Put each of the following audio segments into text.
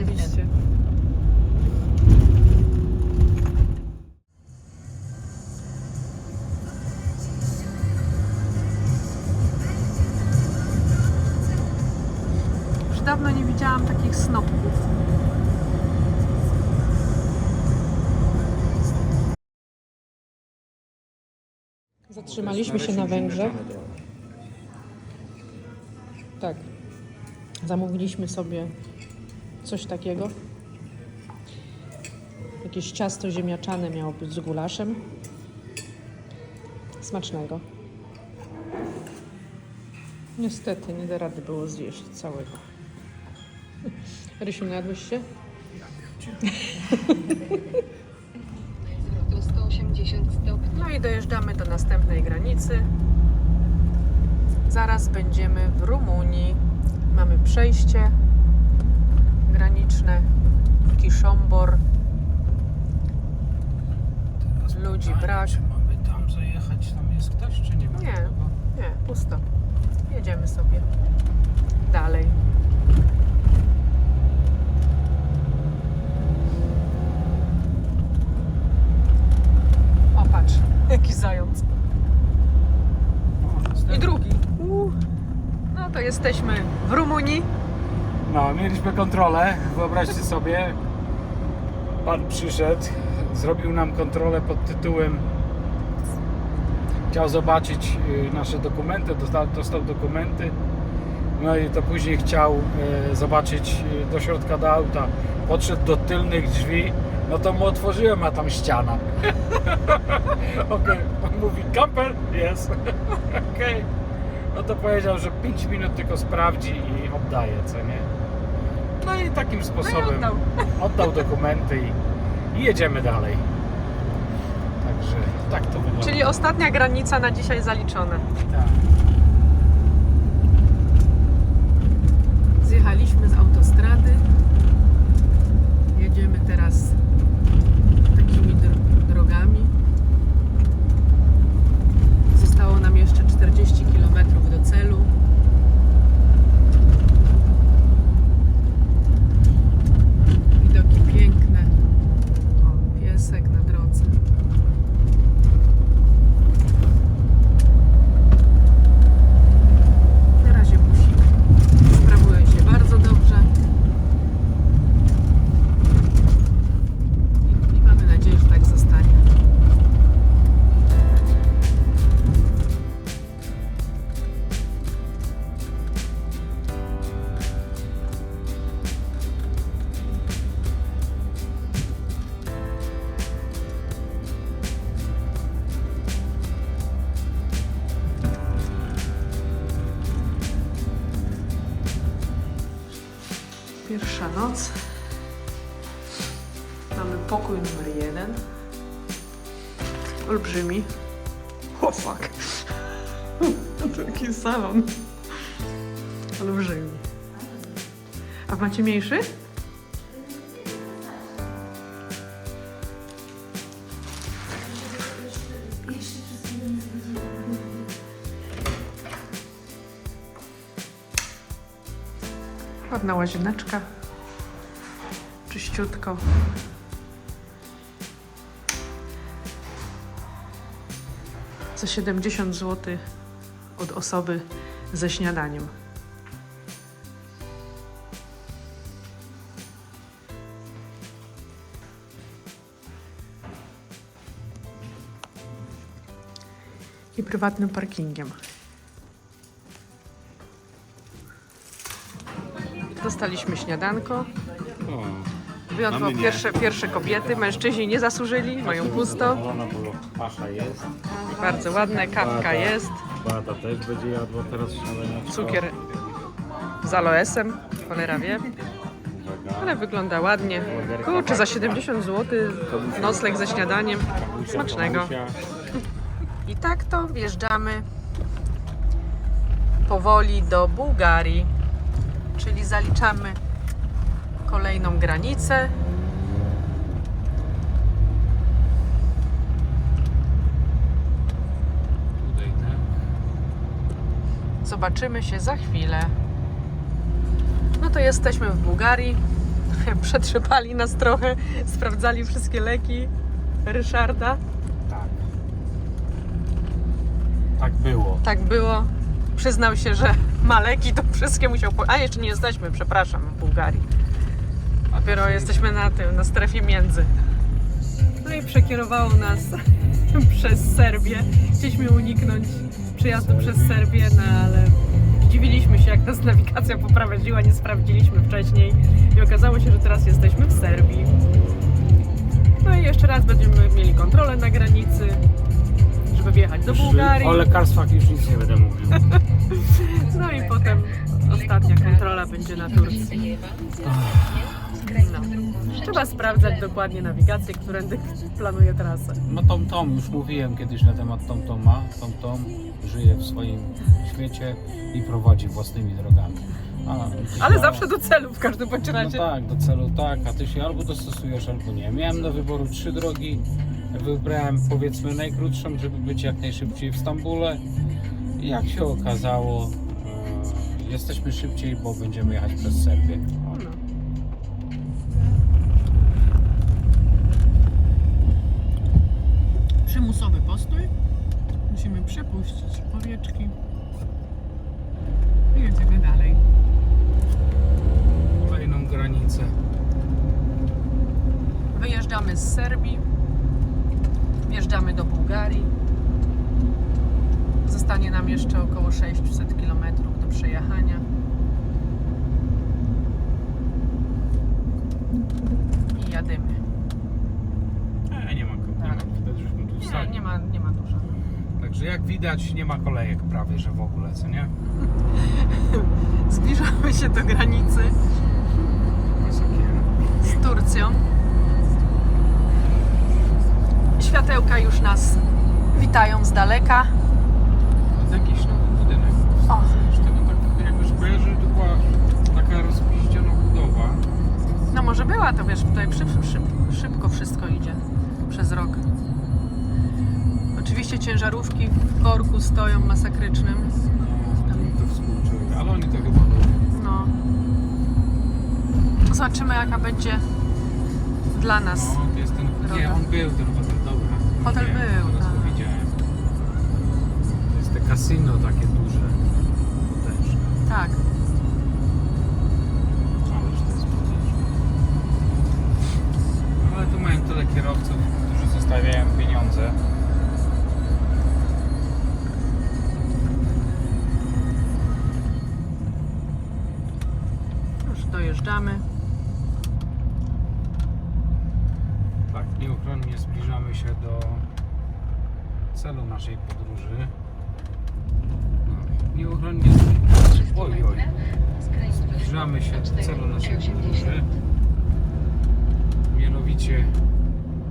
Zarobiście. Już dawno nie widziałam takich snopków. Zatrzymaliśmy się na Węgrzech. Tak. Zamówiliśmy sobie coś takiego. Jakieś ciasto ziemniaczane miało być z gulaszem. Smacznego. Niestety nie da rady było zjeść całego. Rysiu, najadłeś się? Zwrotu 180 stopni. No i dojeżdżamy do następnej granicy. Zaraz będziemy w Rumunii. Mamy przejście graniczne. Kiszombor. Ludzi brak. Czy mamy tam zajechać? Tam jest ktoś, czy nie ma? Nie. nikogo? Nie, pusto. Jedziemy sobie dalej. O, patrz, jaki zając. I drugi. No to jesteśmy w Rumunii. No, mieliśmy kontrolę, wyobraźcie sobie. Pan przyszedł, zrobił nam kontrolę pod tytułem chciał zobaczyć y, nasze dokumenty, dostał, dostał dokumenty. No i to później chciał y, zobaczyć y, do środka do auta. Podszedł do tylnych drzwi, no to mu otworzyłem, a tam ściana. Okej, on mówi, kamper? Jest. Okej. No to powiedział, że 5 minut tylko sprawdzi i oddaje, co nie? No i takim No i sposobem oddał. oddał dokumenty i, i jedziemy dalej. Także tak to wygląda. Czyli ostatnia granica na dzisiaj zaliczona. Tak. Zjechaliśmy z autostrady. Jedziemy teraz takimi dr- drogami. Zostało nam jeszcze 40 km do celu. Pokój numer jeden. Olbrzymi. O fuck. Taki salon. Olbrzymi. A macie mniejszy? Ładna łazieneczka. Czyściutko. 70 zł od osoby ze śniadaniem. I prywatnym parkingiem. Dostaliśmy śniadanko. Wyjątkowo Mamy nie. pierwsze, pierwsze kobiety, mężczyźni nie zasłużyli, mają pusto. Zadowolona, bo pasza jest. Bardzo ładne, kawka jest, Beata też będzie jadła teraz cukier z aloesem, cholera wie, ale wygląda ładnie. Kurczę, za 70 zł nocleg ze śniadaniem, smacznego. I tak to wjeżdżamy powoli do Bułgarii, czyli zaliczamy kolejną granicę. Tak. Zobaczymy się za chwilę. No to jesteśmy w Bułgarii. Przetrzepali nas trochę, sprawdzali wszystkie leki Ryszarda. Tak. Tak było. Tak było. Przyznał się, że ma leki, to wszystkie musiał. Po... A jeszcze nie jesteśmy, przepraszam, w Bułgarii. Dopiero jesteśmy na tym, na strefie między. No i przekierowało nas przez Serbię. Chcieliśmy uniknąć przejazdu przez Serbię, no ale zdziwiliśmy się, jak nas nawigacja poprowadziła, nie sprawdziliśmy wcześniej i okazało się, że teraz jesteśmy w Serbii. No i jeszcze raz będziemy mieli kontrolę na granicy, żeby wjechać do Bułgarii. O lekarstwach już nic nie będę mówił. No i potem ostatnia kontrola będzie na Turcji. No. Trzeba sprawdzać dokładnie nawigację, którędy planuje trasę. No Tom Tom, już mówiłem kiedyś na temat Tom Toma. Tom Tom żyje w swoim świecie i prowadzi własnymi drogami. A, ty Ale się- zawsze do celu w każdym bądź No razie. tak, do celu tak, a ty się albo dostosujesz, albo nie. Miałem do wyboru trzy drogi. Wybrałem powiedzmy najkrótszą, żeby być jak najszybciej w Stambule. I jak się okazało, e, jesteśmy szybciej, bo będziemy jechać przez Serbię. Postój. Musimy przepuścić powieczki. I jedziemy dalej. Kolejną granicę. Wyjeżdżamy z Serbii. Wjeżdżamy do Bułgarii. Zostanie nam jeszcze około 600 km do przejechania. I jadymy. E, nie ma, nie ma Tak. widać, żeśmy tu Nie, nie ma, nie ma dużo. Także jak widać, nie ma kolejek prawie, że w ogóle, co nie? Zbliżamy się do granicy z Turcją. Światełka już nas witają z daleka. Jest jakiś nowy budynek. O. Z tego tak jakoś kojarzę, że to była taka rozpiździona budowa. No może była to, wiesz, tutaj szyb, szyb, szybko wszystko idzie przez rok. Oczywiście ciężarówki w korku stoją masakrycznym. No, to współczuję, ale oni to chyba lubią. No. Zobaczymy jaka będzie dla nas. No, to jest ten... Nie, on był ten hotel, dobra. Hotel Nie, był, Teraz tak. go widziałem. To jest te kasino takie duże. Potężne. Tak. Celu naszej podróży. No, nieuchronnie oj, oj. zbliżamy się do celu naszej podróży. Mianowicie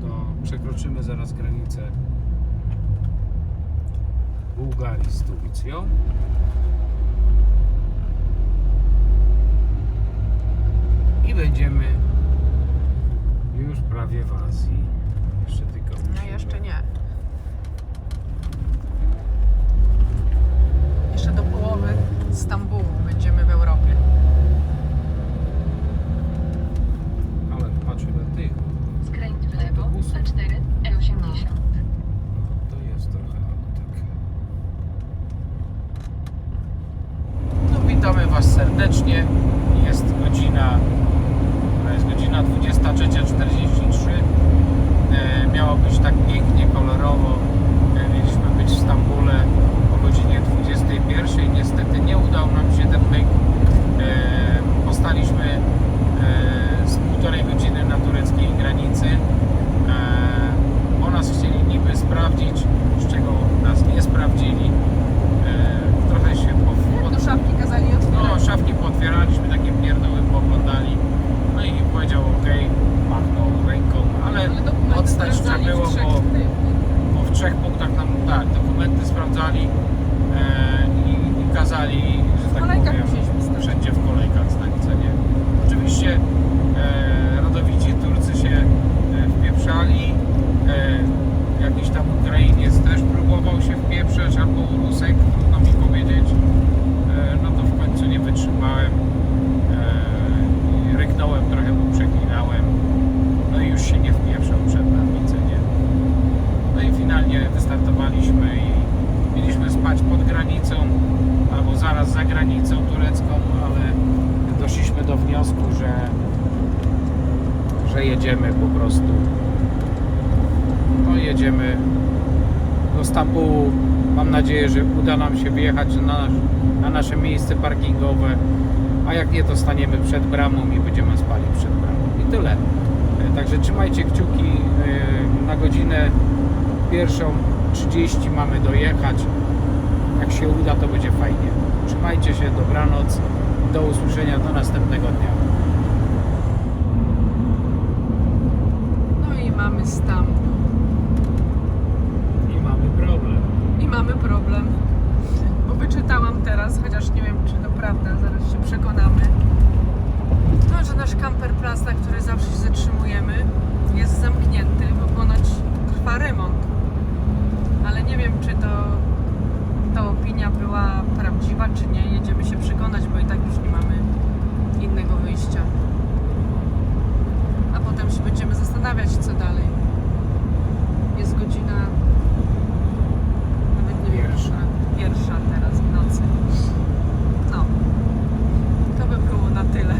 to przekroczymy zaraz granicę Bułgarii z Turcją. I będziemy już prawie w Azji. Jeszcze tylko No jeszcze nie. Jedziemy po prostu. No jedziemy do Stambułu. Mam nadzieję, że uda nam się wyjechać na, na nasze miejsce parkingowe, a jak nie, to staniemy przed bramą i będziemy spali przed bramą. I tyle. E, Także trzymajcie kciuki. e, Na godzinę pierwszą 30 mamy dojechać. Jak się uda, to będzie fajnie. Trzymajcie się, dobranoc. Do usłyszenia do następnego dnia. No i mamy Stambuł. I mamy problem. I mamy problem. Bo wyczytałam teraz, chociaż nie wiem czy to prawda, zaraz się przekonamy. No, że nasz camperplatz, na który zawsze się zatrzymujemy, jest zamknięty, bo ponoć trwa remont. Ale nie wiem czy to ta opinia była prawdziwa, czy nie. Jedziemy się przekonać, bo i tak już nie mamy innego wyjścia. A potem się będziemy zastanawiać, co dalej. Jest godzina nawet nie wiem, Pierwsza. pierwsza teraz w nocy. No. To by było na tyle.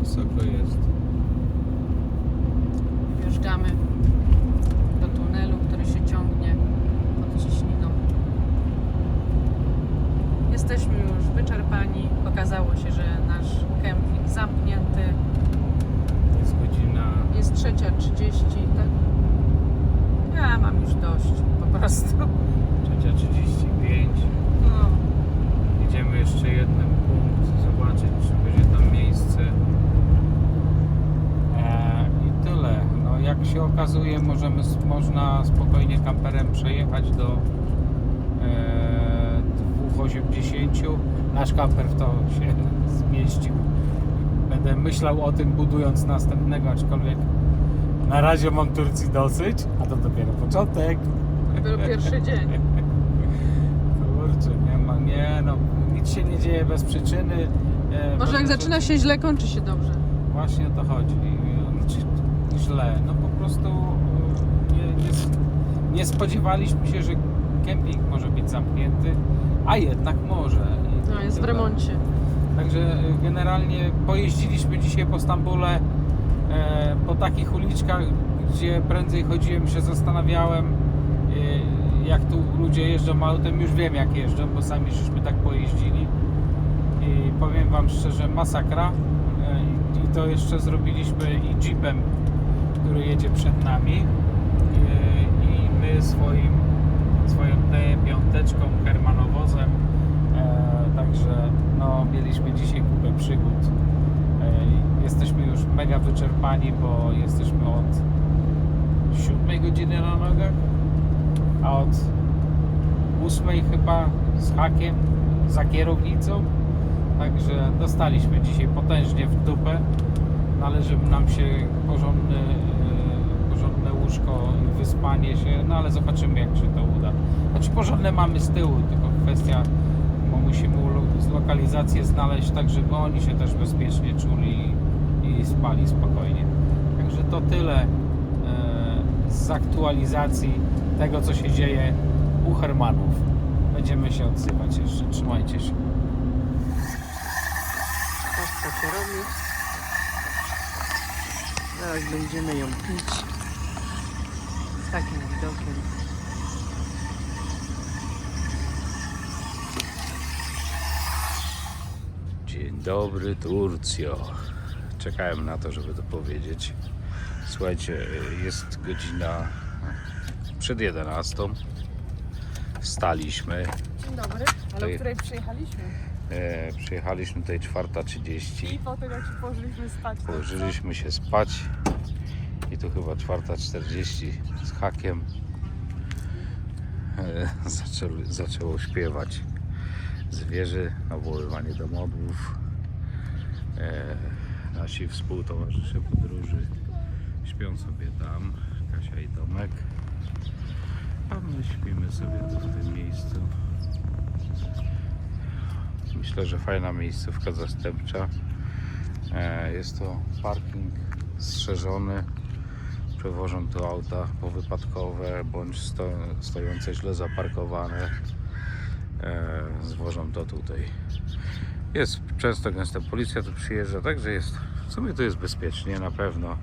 Wysoko jest. Wjeżdżamy do tunelu, który się ciągnie pod ciśniną. Jesteśmy już wyczerpani. Okazało się, że nasz kemping zamknięty. Jest godzina Jest trzecia 30, tak? Ja mam już dość po prostu. 3.35. No. Idziemy jeszcze jeden punkt, zobaczyć, czy będzie tam miejsce. E, I tyle. No, jak się okazuje, możemy, można spokojnie kamperem przejechać do e, 2,80. Nasz kamper w to się zmieścił. Będę myślał o tym budując następnego, aczkolwiek na razie mam Turcji dosyć, a to dopiero początek. Dopiero pierwszy dzień. Kurczę, nie ma, nie no, nic się nie dzieje bez przyczyny. E, Może jak zaczyna się źle, kończy się dobrze. Właśnie o to chodzi. Znaczy, źle, no po prostu e, nie, nie, nie spodziewaliśmy się, że kemping może być zamknięty, a jednak może. I No, jest w remoncie. Także e, generalnie pojeździliśmy dzisiaj po Stambule, e, po takich uliczkach, gdzie prędzej chodziłem, się zastanawiałem, e, jak tu ludzie jeżdżą autem. Już wiem, jak jeżdżą, bo sami żeśmy tak pojeździli. I powiem Wam szczerze, masakra. E, I to jeszcze zrobiliśmy i jeepem, który jedzie przed nami. E, I my swoim, swoją T5 Hermanowozem. E, Także no, mieliśmy dzisiaj kupę przygód. E, Jesteśmy już mega wyczerpani, bo jesteśmy od 7 godziny na nogach, a od 8 chyba z hakiem za kierownicą. Także dostaliśmy dzisiaj potężnie w dupę. Należy nam się porządny, porządne łóżko, wyspanie się, no ale zobaczymy jak się to uda. Znaczy porządne mamy z tyłu, tylko kwestia, bo musimy zlokalizację znaleźć tak, żeby oni się też bezpiecznie czuli i, spali spokojnie. Także to tyle e, z aktualizacji tego, co się dzieje u Hermanów. Będziemy się odzywać jeszcze. Trzymajcie się. Tak to się robi. Zaraz będziemy ją pić. Takim widokiem. Dzień dobry Turcjo. Czekałem na to, żeby to powiedzieć. Słuchajcie, jest godzina przed 11. Wstaliśmy. Dzień dobry. Ale To o której przyjechaliśmy? E, przyjechaliśmy tutaj 4.30. I po tego ci położyliśmy spać. tak, Położyliśmy się spać. Tu chyba 4.40 z hakiem e, zaczęło, zaczęło śpiewać. zwierzy, nawoływanie do modłów. E, nasi współtowarzysze podróży śpią sobie tam, Kasia i Tomek. A my śpimy sobie tu w tym miejscu. Myślę, że fajna miejscówka zastępcza. E, Jest to parking strzeżony. Przewożą tu auta powypadkowe bądź sto, stojące źle zaparkowane. E, Zwożą to tutaj. Jest często gęsta policja tu przyjeżdża, także jest w sumie tu jest bezpiecznie na pewno.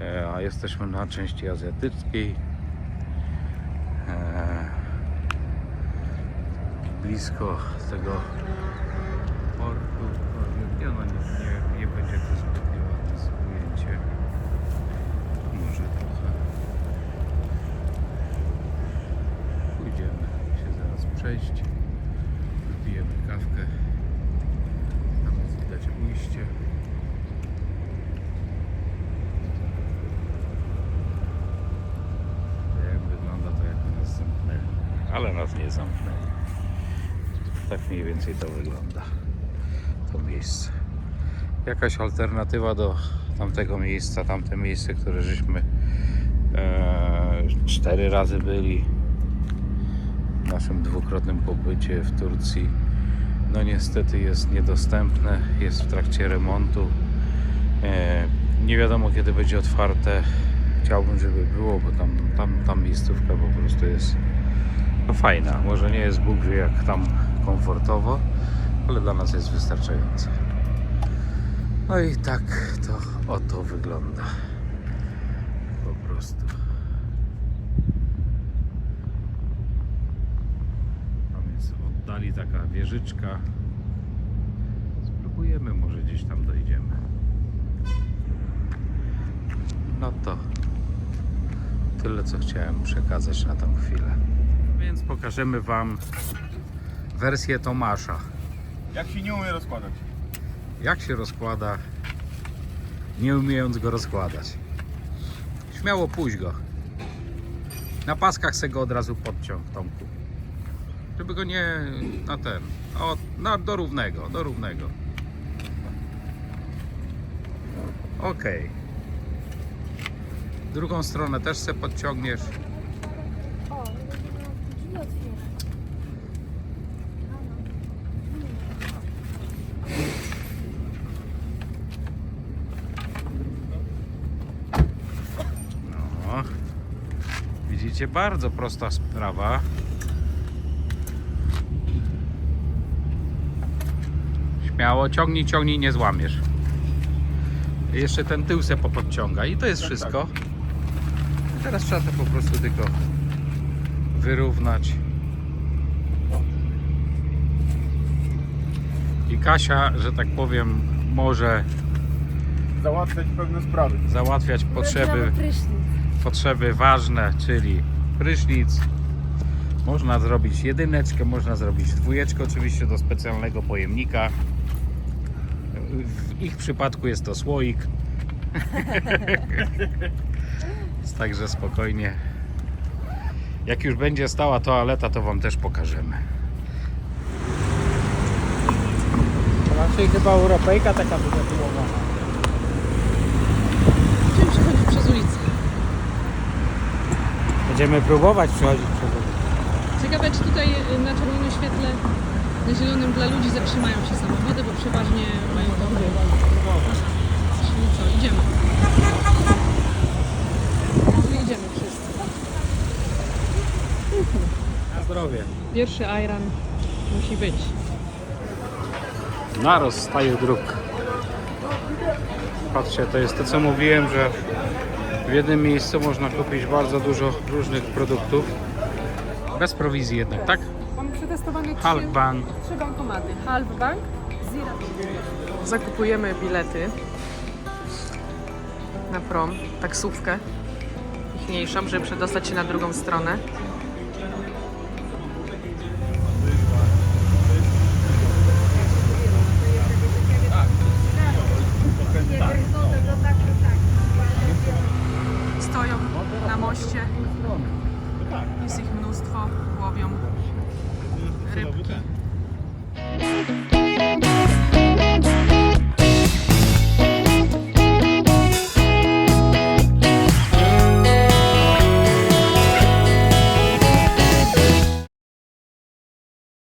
E, A jesteśmy na części azjatyckiej. E, blisko tego portu. Nie, no, nie, nie, będzie to zbytnio ładne ujęcie. Może trochę. Pójdziemy się zaraz przejść. Wypijemy kawkę. Tam jest widać ujście. Jak wygląda to jakby nas zamknęli. Ale nas nie zamknęli. Tak mniej więcej to wygląda. To miejsce. Jakaś alternatywa do tamtego miejsca, tamte miejsce, które żeśmy e, cztery razy byli naszym dwukrotnym pobycie w Turcji. No niestety jest niedostępne, jest w trakcie remontu. E, nie wiadomo kiedy będzie otwarte. Chciałbym, żeby było, bo tam, tam, tam miejscówka po prostu jest no fajna. Może nie jest Bóg wie jak tam komfortowo, ale dla nas jest wystarczające. No i tak to oto wygląda. Po prostu. Tam jest w oddali taka wieżyczka. Spróbujemy, może gdzieś tam dojdziemy. No to tyle, co chciałem przekazać na tą chwilę. Więc pokażemy Wam wersję Tomasza. Jak się nie umie rozkładać? Jak się rozkłada, nie umiejąc go rozkładać. Śmiało pójść go. Na paskach se go od razu podciąg, Tomku. Żeby go nie na ten. O, na, do równego, do równego. Okej. Drugą stronę też se podciągniesz. No. Widzicie, bardzo prosta sprawa. Śmiało, ciągnij, ciągnij, nie złamiesz. Jeszcze ten tył se popodciąga i to jest wszystko. I teraz trzeba to po prostu tylko wyrównać. I Kasia, że tak powiem, może Załatwiać pewne sprawy. załatwiać potrzeby potrzeby ważne, czyli prysznic. Można zrobić jedyneczkę, można zrobić dwójeczkę, oczywiście do specjalnego pojemnika. W ich przypadku jest to słoik. Także spokojnie. Jak już będzie stała toaleta, to Wam też pokażemy. Raczej chyba Europejka taka wytatuowana. Będziemy przechodzić przez ulicę. Będziemy próbować przechodzić przez ulicę. Ciekawe, czy tutaj na czerwonym świetle, na zielonym dla ludzi zatrzymają się samochody, bo przeważnie mają dobry. Czyli co, idziemy. Czyli idziemy wszyscy. Na zdrowie. Pierwszy Iron musi być. na rozstaju dróg. Patrzcie, to jest to co mówiłem, że w jednym miejscu można kupić bardzo dużo różnych produktów. Bez prowizji jednak, tak? przetestowane trzy, Bank. trzy bankomaty. Half Bank, Zira. Zakupujemy bilety na prom, taksówkę mniejszą, żeby przedostać się na drugą stronę. Stoją na moście. Jest ich mnóstwo, łowią Рибка.